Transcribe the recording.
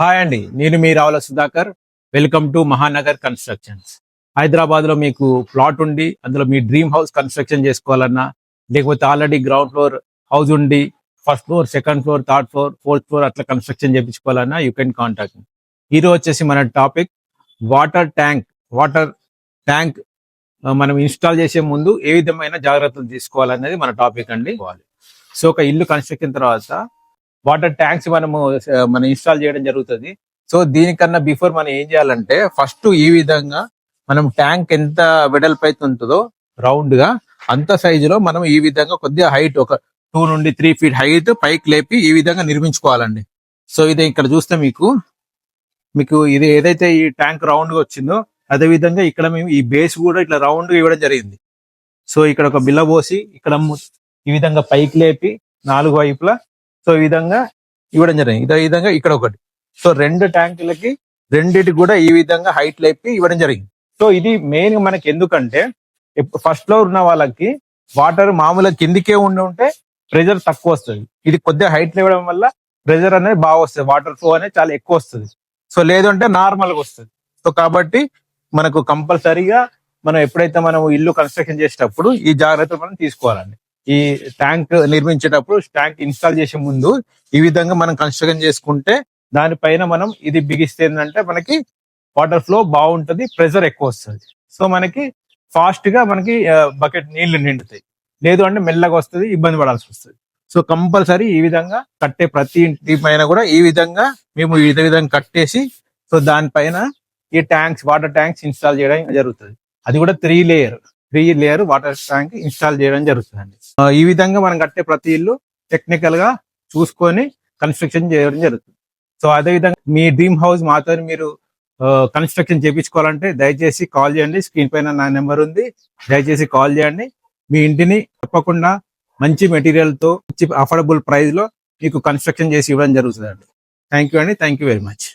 Hi అండి నేను మీ Ravula Sudhakar. Welcome to Mahanagar constructions హైదరాబాద్లో మీకు ప్లాట్ ఉండి అందులో మీ డ్రీమ్ హౌస్ కన్స్ట్రక్షన్ చేసుకోవాలన్నా లేకపోతే ఆల్రెడీ గ్రౌండ్ ఫ్లోర్ హౌస్ ఉండి first floor second floor third floor fourth floor అట్లా కన్స్ట్రక్షన్ చేయించుకోవాలన్నా యూ కెన్ కాంటాక్ట్ ఈరోజు వచ్చేసి మన topic water tank water tank మనం ఇన్స్టాల్ చేసే ముందు ఏ విధమైన జాగ్రత్తలు తీసుకోవాలనేది మన టాపిక్ అండి. సో ఒక ఇల్లు కన్స్ట్రక్షన్ తర్వాత వాటర్ ట్యాంక్స్ మనము మనం ఇన్స్టాల్ చేయడం జరుగుతుంది. సో దీనికన్నా బిఫోర్ మనం ఏం చేయాలంటే ఫస్ట్ ఈ విధంగా మనం ట్యాంక్ ఎంత వెడల్పు అయితే ఉంటుందో రౌండ్గా అంత సైజులో మనం ఈ విధంగా కొద్దిగా హైట్ ఒక టూ నుండి త్రీ ఫీట్ హైట్ పైకి లేపి ఈ విధంగా నిర్మించుకోవాలండి. సో ఇది ఇక్కడ చూస్తే మీకు మీకు ఇది ఏదైతే ఈ ట్యాంక్ రౌండ్గా వచ్చిందో అదే విధంగా ఇక్కడ మేము ఈ బేస్ కూడా ఇట్లా రౌండ్గా ఇవ్వడం జరిగింది. సో ఇక్కడ ఒక బిల్ల పోసి ఇక్కడ ఈ విధంగా పైకి లేపి నాలుగు వైపులా సో ఈ విధంగా ఇవ్వడం జరిగింది. ఇదే విధంగా ఇక్కడ ఒకటి. సో రెండు ట్యాంకులకి రెండిటి కూడా ఈ విధంగా హైట్ లేపి ఇవ్వడం జరిగింది. సో ఇది మెయిన్ మనకి ఎందుకంటే ఫస్ట్ ఫ్లోర్ ఉన్న వాళ్ళకి వాటర్ మామూలుగా కిందికే ఉండి ఉంటే ప్రెజర్ తక్కువ వస్తుంది. ఇది కొద్దిగా హైట్ ఇవ్వడం వల్ల ప్రెజర్ అనేది బాగా వస్తుంది. వాటర్ ఫ్లో అనేది చాలా ఎక్కువ వస్తుంది. సో లేదంటే నార్మల్గా వస్తుంది. సో కాబట్టి మనకు కంపల్సరీగా మనం ఎప్పుడైతే మనం ఇల్లు కన్స్ట్రక్షన్ చేసేటప్పుడు ఈ జాగ్రత్తలు మనం తీసుకోవాలండి. ఈ ట్యాంక్ నిర్మించేటప్పుడు ట్యాంక్ ఇన్స్టాల్ చేసే ముందు ఈ విధంగా మనం కన్స్ట్రక్షన్ చేసుకుంటే దానిపైన మనం ఇది బిగిస్తే ఏంటంటే మనకి వాటర్ ఫ్లో బాగుంటుంది ప్రెషర్ ఎక్కువ వస్తుంది. సో మనకి ఫాస్ట్గా మనకి బకెట్ నీళ్ళు నిండుతాయి. లేదు అంటే మెల్లగా వస్తుంది ఇబ్బంది పడాల్సి వస్తుంది. సో కంపల్సరీ ఈ విధంగా కట్టే ప్రతి ఇంటి పైన కూడా ఈ విధంగా మేము ఈ విధంగా కట్టేసి సో దానిపైన ఈ ట్యాంక్స్ వాటర్ ట్యాంక్స్ ఇన్స్టాల్ చేయడం జరుగుతుంది. అది కూడా three layer three layer water tank install చేయడం జరుగుతుందండి. ఈ విధంగా మనం కట్టే ప్రతి ఇల్లు టెక్నికల్గా చూసుకొని కన్స్ట్రక్షన్ చేయడం జరుగుతుంది. సో అదే విధంగా మీ డ్రీమ్ హౌస్ మాతో మీరు కన్స్ట్రక్షన్ చేయించుకోవాలంటే దయచేసి కాల్ చేయండి. స్క్రీన్ పైన నా నెంబర్ ఉంది. దయచేసి కాల్ చేయండి. మీ ఇంటిని తప్పకుండా మంచి మెటీరియల్తో మంచి అఫోర్డబుల్ ప్రైస్లో మీకు కన్స్ట్రక్షన్ చేసి ఇవ్వడం జరుగుతుంది అండి థ్యాంక్ యూ అండి. Thank you very much